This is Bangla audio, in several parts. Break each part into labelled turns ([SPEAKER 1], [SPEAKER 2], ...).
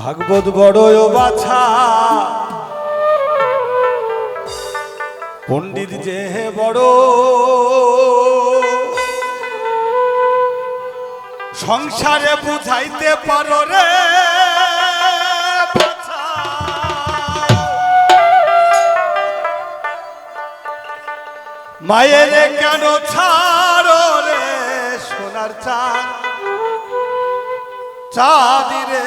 [SPEAKER 1] ভাগবত বড় বাছা। পণ্ডিত যে বড়, সংসারে বুঝাইতে পারো রে মায়ের কেন ছাড়ো রে সোনার চা? চাঁদি রে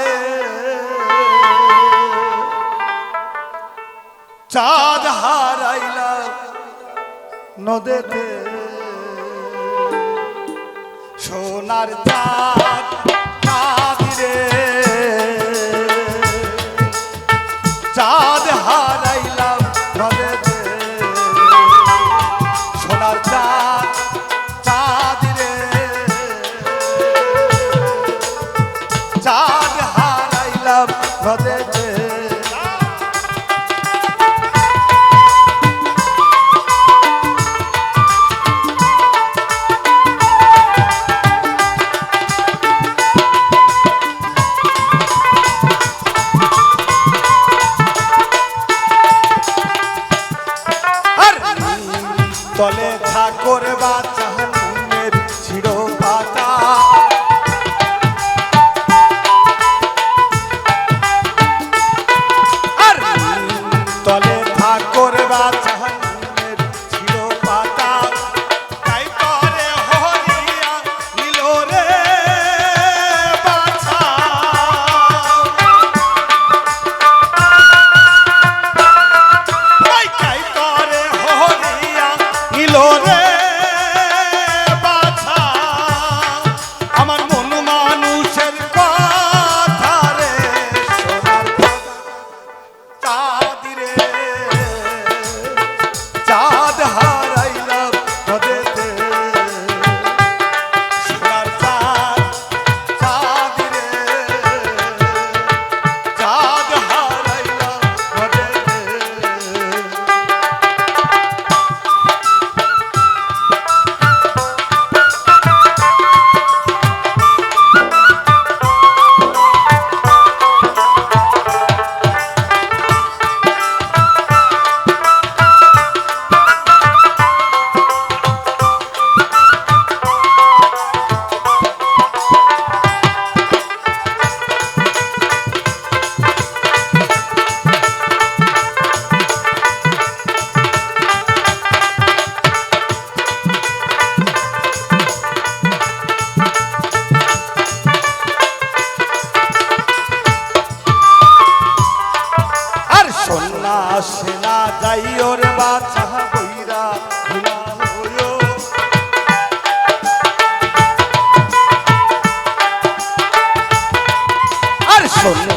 [SPEAKER 1] চাঁদ হারাইলা নদেতে। সোনার চাঁদ ভজেছে তলে ঠাকুর বাচ্চা Solo